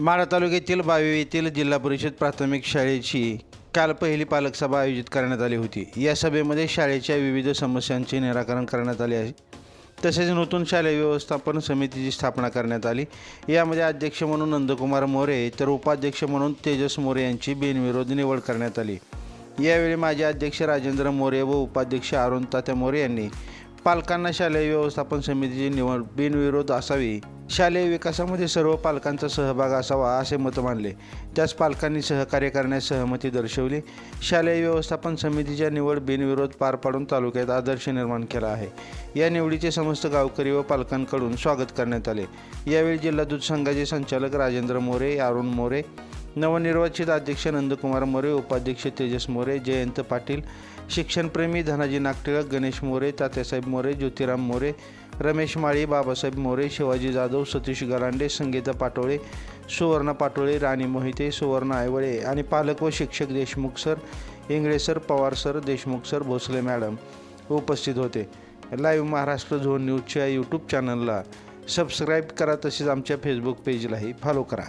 माढा तालुक्यातील बावी येथील जिल्हा परिषद प्राथमिक शाळेची काल पहिली पालक सभा आयोजित करण्यात आली होती. या सभेमध्ये शाळेच्या विविध समस्यांचे निराकरण करण्यात आले आहे. तसेच नूतन शालेय व्यवस्थापन समितीची स्थापना करण्यात आली. यामध्ये अध्यक्ष म्हणून नंदकुमार मोरे तर उपाध्यक्ष म्हणून तेजस मोरे यांची बिनविरोध निवड करण्यात आली. यावेळी माजी अध्यक्ष राजेंद्र मोरे व उपाध्यक्ष अरुण तात्या मोरे यांनी पालकांना शालेय व्यवस्थापन समितीची निवड बिनविरोध असावी. शालेय विकासामध्ये सर्व पालकांचा सहभाग असावा असे मत मानले त्याच पालकांनी सहकार्य करण्यास सहमती दर्शवली. शालेय व्यवस्थापन समितीच्या निवड बिनविरोध पार पाडून तालुक्यात आदर्श निर्माण केला आहे. या निवडीचे समस्त गावकरी व पालकांकडून स्वागत करण्यात आले. यावेळी जिल्हा दूध संघाचे संचालक राजेंद्र मोरे अरुण मोरे नवनिर्वाचित अध्यक्ष नंदकुमार मोरे उपाध्यक्ष तेजस मोरे जयंत पाटील शिक्षणप्रेमी धनाजी नागटिळक गणेश मोरे तात्यासाहेब मोरे ज्योतिराम मोरे रमेश माळी बाबासाहेब मोरे शिवाजी जाधव सतीश गलांडे संगीता पाटोळे सुवर्ण पाटोळे राणी मोहिते सुवर्ण आयवळे आणि पालक व शिक्षक Deshmukh sir Ingle sir Pawar sir Deshmukh sir Bhosale madam उपस्थित होते. लाईव्ह महाराष्ट्र झोन न्यूजच्या यूट्यूब चॅनलला सबस्क्राईब करा तसेच आमच्या फेसबुक पेजलाही फॉलो करा.